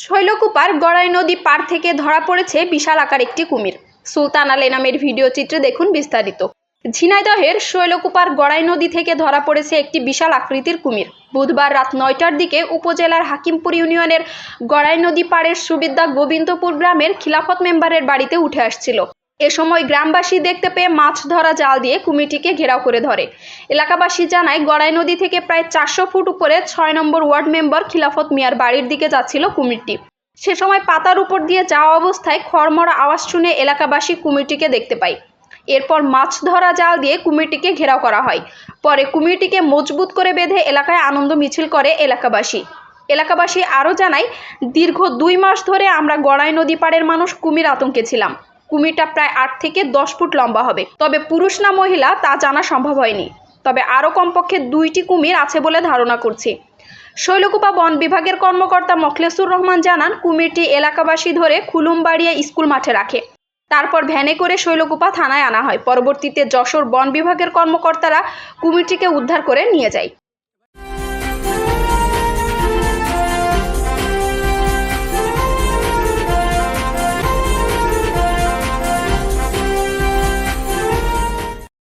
শৈলকুপার গড়াই নদী পার থেকে ধরা পড়েছে বিশাল আকার একটি কুমির। সুলতান আলে নামের ভিডিও চিত্রে দেখুন বিস্তারিত। ঝিনাইদহের শৈলকুপার গড়াই নদী থেকে ধরা পড়েছে একটি বিশাল আকৃতির কুমির। বুধবার রাত নয়টার দিকে উপজেলার হাকিমপুর ইউনিয়নের গড়াই নদী পাড়ের সুবিদ্যা গোবিন্দপুর গ্রামের খিলাফত মেম্বারের বাড়িতে উঠে আসছিল। এ সময় গ্রামবাসী দেখতে পেয়ে মাছ ধরা জাল দিয়ে কুমিরটিকে ঘেরাও করে ধরে। এলাকাবাসী জানায়, গড়াই নদী থেকে প্রায় চারশো ফুট উপরে ছয় নম্বর ওয়ার্ড মেম্বার খিলাফত মিয়ার বাড়ির দিকে যাচ্ছিল কুমিরটি। সে সময় পাতার উপর দিয়ে যাওয়া অবস্থায় খড়মড়া আওয়াজ শুনে এলাকাবাসী কুমিরটিকে দেখতে পায়। এরপর মাছ ধরা জাল দিয়ে কুমিরটিকে ঘেরাও করা হয়। পরে কুমিরটিকে মজবুত করে বেঁধে এলাকায় আনন্দ মিছিল করে এলাকাবাসী। এলাকাবাসী আরও জানায়, দীর্ঘ দুই মাস ধরে আমরা গড়াই নদী পাড়ের মানুষ কুমির আতঙ্কে ছিলাম। কুমিরটা প্রায় আট থেকে দশ ফুট লম্বা হবে। তবে পুরুষ না মহিলা তা জানা সম্ভব হয়নি। তবে আরও কমপক্ষে দুইটি কুমির আছে বলে ধারণা করছি। শৈলকুপা বন বিভাগের কর্মকর্তা মখলেসুর রহমান জানান, কুমিরটি এলাকাবাসী ধরে খুলুমবাড়িয়া স্কুল মাঠে রাখে। তারপর ভ্যানে করে শৈলকুপা থানায় আনা হয়। পরবর্তীতে যশোর বন বিভাগের কর্মকর্তারা কুমিরটিকে উদ্ধার করে নিয়ে যায়।